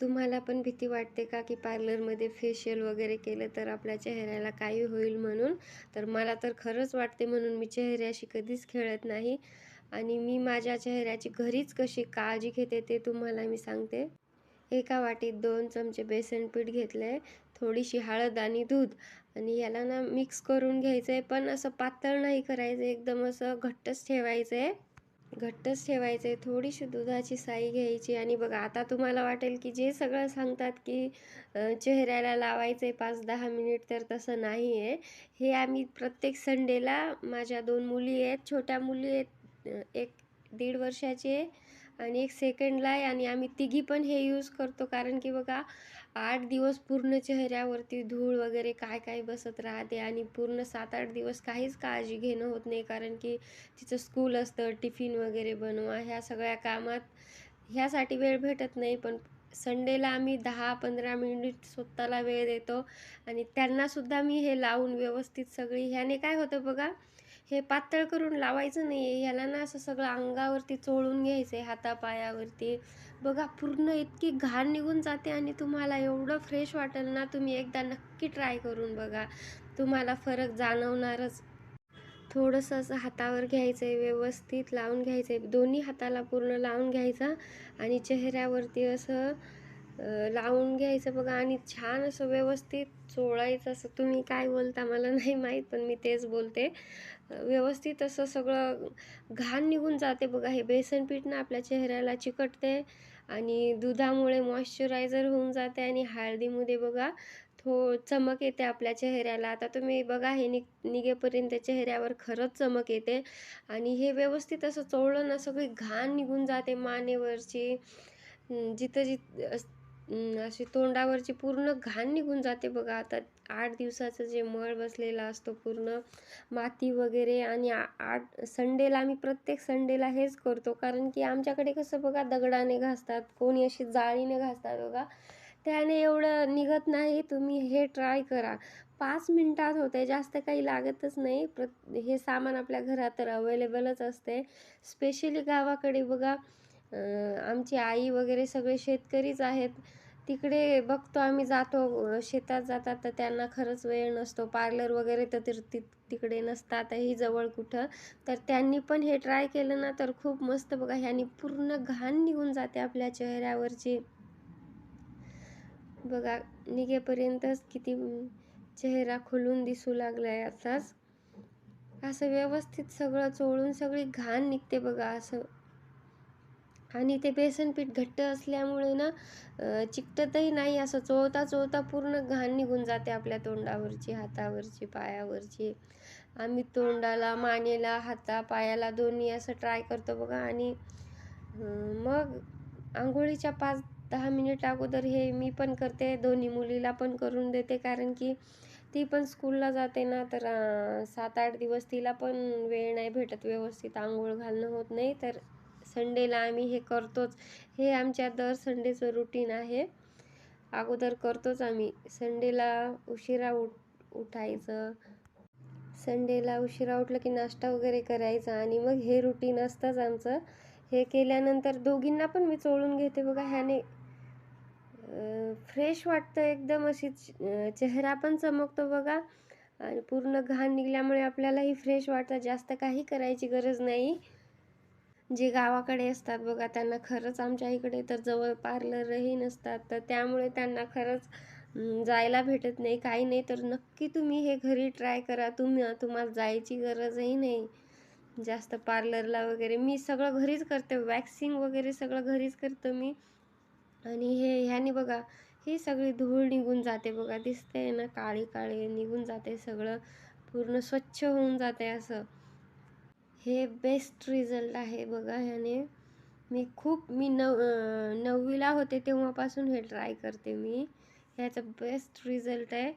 तुम्हाला पण भीती वाटते का की पार्लरमध्ये फेशियल वगैरे केलं तर आपल्या चेहऱ्याला काही होईल म्हणून? तर मला तर खरंच वाटते म्हणून मी चेहऱ्याशी कधीच खेळत नाही. आणि मी माझ्या चेहऱ्याची घरीच कशी काळजी घेते ते तुम्हाला मी सांगते. एका वाटीत दोन चमचे बेसन पीठ घेतलं आहे थोडीशी हळद आणि दूध. आणि याला ना मिक्स करून घ्यायचं आहे पण असं पातळ नाही करायचं एकदम असं घट्टच ठेवायचं आहे घट्टच ठेवायचं आहे थोडीशी दुधाची साई घ्यायची. आणि बघा आता तुम्हाला वाटेल की जे सगळं सांगतात की चेहऱ्याला लावायचं आहे पाच दहा मिनिट तर तसं नाही आहे हे आम्ही प्रत्येक संडेला माझ्या दोन मुली आहेत. छोट्या मुली आहेत एक दीड वर्षाची आहे आणि एक सेकंडला आहे. आणि आम्ही तिघी पण हे यूज करतो. कारण की बघा आठ दिवस पूर्ण चेहऱ्यावरती धूळ वगैरे काय काय बसत राहते आणि पूर्ण सात आठ दिवस काहीच काळजी घेणं होत नाही कारण की तिचं स्कूल असतं टिफिन वगैरे बनवा ह्या सगळ्या कामात ह्यासाठी वेळ भेटत नाही. पण संडेला आम्ही दहा पंधरा मिनिट स्वतःला वेळ देतो आणि त्यांनासुद्धा मी हे लावून व्यवस्थित सगळी ह्याने काय होतं बघा हे पातळ करून लावायचं नाही आहे ह्याला ना असं सगळं अंगावरती चोळून घ्यायचं आहे हातापायावरती. बघा पूर्ण इतकी घाण निघून जाते आणि तुम्हाला एवढं फ्रेश वाटेल ना तुम्ही एकदा नक्की ट्राय करून बघा. तुम्हाला फरक जाणवणारच. थोडंसं असं हातावर घ्यायचं आहे व्यवस्थित लावून घ्यायचं आहे दोन्ही हाताला पूर्ण लावून घ्यायचं आणि चेहऱ्यावरती असं लावून घ्यायचं बघा आणि छान असं व्यवस्थित चोळायचं असं. तुम्ही काय बोलता मला नाही माहीत पण मी तेच बोलते. व्यवस्थित असं सगळं घाण निघून जाते बघा. हे बेसन पीठ ना आपल्या चेहऱ्याला चिकटते आणि दुधामुळे मॉइश्चरायझर होऊन जाते आणि हळदीमध्ये बघा थो चमक येते आपल्या चेहऱ्याला. आता तुम्ही बघा हे नि निघेपर्यंत चेहऱ्यावर खरंच चमक येते आणि हे व्यवस्थित असं चोळलं ना सगळी घाण निघून जाते मानेवरची. जिथं जिथं अशी तोंडावरची पूर्ण घाण निघून जाते बघा. आता आठ दिवसाचं जे मळ बसलेला असतो पूर्ण माती वगैरे आणि आठ संडेला आम्ही प्रत्येक संडेला हेच करतो. कारण की आमच्याकडे कसं बघा दगडाने घासतात कोणी अशी जाळीने घासतात बघा. त्याने एवढं निघत नाही तुम्ही हे ट्राय करा. पाच मिनटात होते जास्त काही लागतच नाही. प्र हे सामान आपल्या घरात तर अवेलेबलच असते. स्पेशली गावाकडे बघा आमची आई वगैरे सगळे शेतकरीच आहेत. तिकडे बघतो आम्ही जातो शेतात जातात तर त्यांना खरंच वेळ नसतो. पार्लर वगैरे तर ति तिकडे नसतातही जवळ कुठं? तर त्यांनी पण हे ट्राय केलं ना तर खूप मस्त बघा ह्यानी पूर्ण घाण निघून जाते आपल्या चेहऱ्यावरची. बघा निघेपर्यंतच किती चेहरा खुलून दिसू लागला आहे आताच. असं व्यवस्थित सगळं चोळून सगळी घाण निघते बघा असं आणि ते बेसन पीठ घट्ट असल्यामुळे ना चिकटतही नाही. असं चोळता चोळता पूर्ण घाण निघून जाते आपल्या तोंडावरची हातावरची पायावरची. आम्ही तोंडाला मानेला हाता पायाला दोन्ही असं ट्राय करतो बघा. आणि मग आंघोळीच्या पाच दहा मिनिट अगोदर हे मी पण करते. दोन्ही मुलीला पण करून देते. कारण की ती पण स्कूलला जाते ना तर सात आठ दिवस तिला पण वेळ नाही भेटत. व्यवस्थित आंघोळ घालणं होत नाही. तर संडेला आम्ही हे करतोच. हे आमच्या दर संडेचं रुटीन आहे. अगोदर करतोच आम्ही. संडेला उशिरा उठ उठायचं. संडेला उशिरा उठलं की नाश्ता वगैरे करायचा आणि मग हे रुटीन असतंच आमचं. हे केल्यानंतर दोघींना पण मी चोळून घेते बघा. ह्याने फ्रेश वाटतं एकदम अशी चेहरा पण चमकतो बघा. आणि पूर्ण घाण निघल्यामुळे आपल्यालाही फ्रेश वाटतं. जास्त काही करायची गरज नाही. जे गावाकडे असतात बघा त्यांना खरंच आमच्या इकडे तर जवळ पार्लरही नसतात. तर त्यामुळे त्यांना खरंच जायला भेटत नाही. काही नाही तर नक्की तुम्ही हे घरी ट्राय करा. तुम्ही तुम्हाला जायची गरजही नाही. जास्त पार्लरला वगैरे. मी सगळं घरीच करते. वॅक्सिंग वगैरे सगळं घरीच करतो मी. आणि हे ह्याने बघा ही सगळी धूळ निघून जाते बघा. दिसते ना काळी काळी निघून जाते सगळं. पूर्ण स्वच्छ होऊन जाते असं. हे बेस्ट रिझल्ट आहे बघा ह्याने. मी खूप मी नव नववीला होते तेव्हापासून हे ट्राय करते मी. ह्याचा बेस्ट रिझल्ट आहे.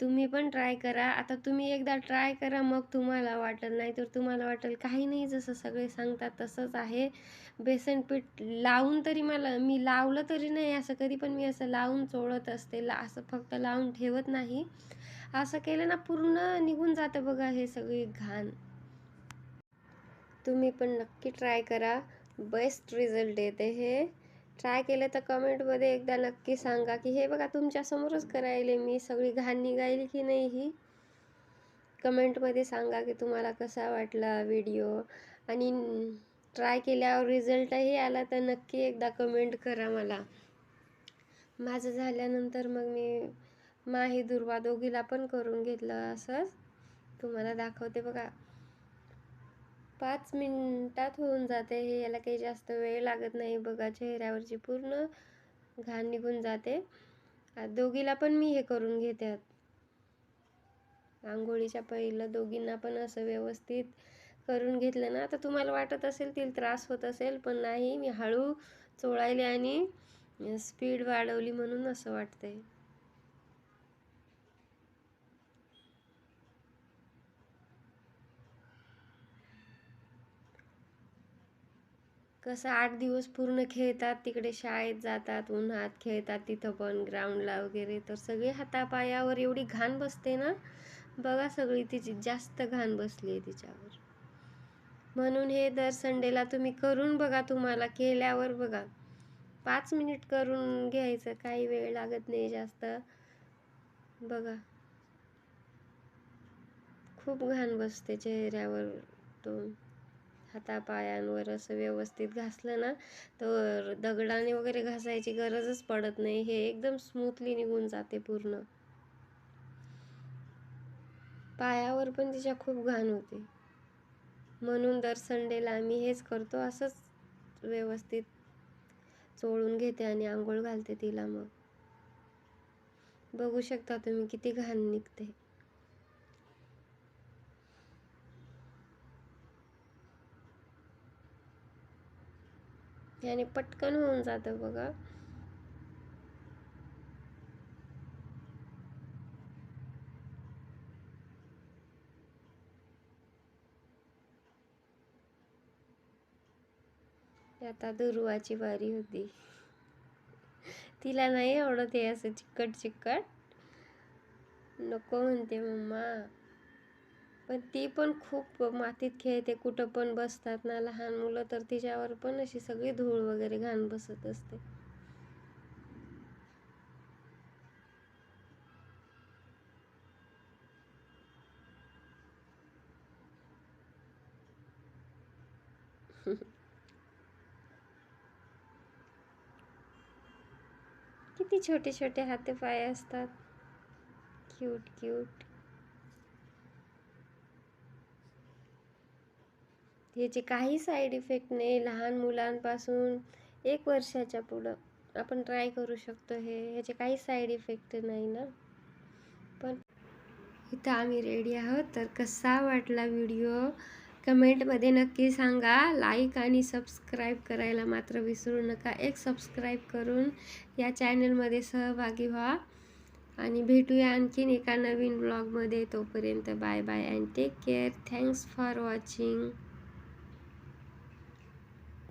तुम्ही पण ट्राय करा. आता तुम्ही एकदा ट्राय करा मग तुम्हाला वाटेल. नाही तर तुम्हाला वाटेल काही नाही जसं सगळे सांगतात तसंच आहे. बेसन पीठ लावून तरी मला मी लावलं तरी नाही असं कधी पण मी असं लावून चोळत असते. ला असं फक्त लावून ठेवत नाही. असं केलं ना पूर्ण निघून जातं बघा हे सगळी घाण. तुम्ही पण नक्की ट्राय करा. बेस्ट रिझल्ट येते हे. ट्राय केलं तर कमेंटमध्ये एकदा नक्की सांगा की हे बघा तुमच्यासमोरच करायले मी. सगळी घाण निघाईल की नाही ही? कमेंटमध्ये सांगा की तुम्हाला कसा वाटला व्हिडिओ आणि ट्राय केल्यावर रिझल्टही आला तर नक्की एकदा कमेंट करा मला. माझं झाल्यानंतर मग मी माही दुर्वा दोघीला पण करून घेतलं असंच. तुम्हाला दाखवते बघा. पाच मिनटात होऊन जाते. हे याला काही जास्त वेळ लागत नाही बघा चेहऱ्यावरची पूर्ण घाण निघून जाते. दोघीला पण मी हे करून घेते. आंघोळीच्या पहिलं दोघींना पण असं व्यवस्थित करून घेतलं ना. तर तुम्हाला वाटत असेल तिला त्रास होत असेल पण नाही मी हळू चोळायले आणि स्पीड वाढवली म्हणून असं वाटतंय. कसं आठ दिवस पूर्ण खेळतात तिकडे शाळेत जातात उन्हात खेळतात तिथं पण ग्राउंडला वगैरे. तर सगळे हातापायावर एवढी घाण बसते ना बघा सगळी तिची जास्त घाण बसली आहे तिच्यावर. म्हणून हे दर संडेला तुम्ही करून बघा तुम्हाला केल्यावर बघा. पाच मिनिट करून घ्यायचं काही वेळ लागत नाही जास्त. बघा. खूप घाण बसते चेहऱ्यावर तो. हातापायांवर असं व्यवस्थित घासलं ना तर दगडाने वगैरे घासायची गरजच पडत नाही. हे एकदम स्मूथली निघून जाते पूर्ण. पायावर पण तिच्या खूप घाण होते. म्हणून दर संडेला आम्ही हेच करतो असंच व्यवस्थित चोळून घेते आणि आंघोळ घालते तिला मग. बघू शकता तुम्ही किती घाण निघते. याने पटकन होऊन जातं बघा. आता दुर्वाची बारी होती. तिला नाही आवडत हे असं चिकट चिकट नको म्हणते मम्मा. पण ती पण खूप मातीत खेळते कुठं पण बसतात ना लहान मुलं तर तिच्यावर पण अशी सगळी धूळ वगैरे घाण बसत असते. किती छोटे छोटे हाते पाय असतात. क्यूट क्यूट ह्याचे काही साईड इफेक्ट नाही. लहान मुलांपासून एक वर्षाच्या पुढं आपण ट्राय करू शकतो हे. ह्याचे काही साईड इफेक्ट नाही ना. पण इथं आम्ही रेडी आहोत. तर कसा वाटला व्हिडिओ कमेंटमध्ये नक्की सांगा. लाईक आणि सबस्क्राईब करायला मात्र विसरू नका. एक सबस्क्राईब करून या चॅनलमध्ये सहभागी व्हा. आणि भेटूया आणखीन एका नवीन ब्लॉगमध्ये तोपर्यंत bye bye and take care thanks for watching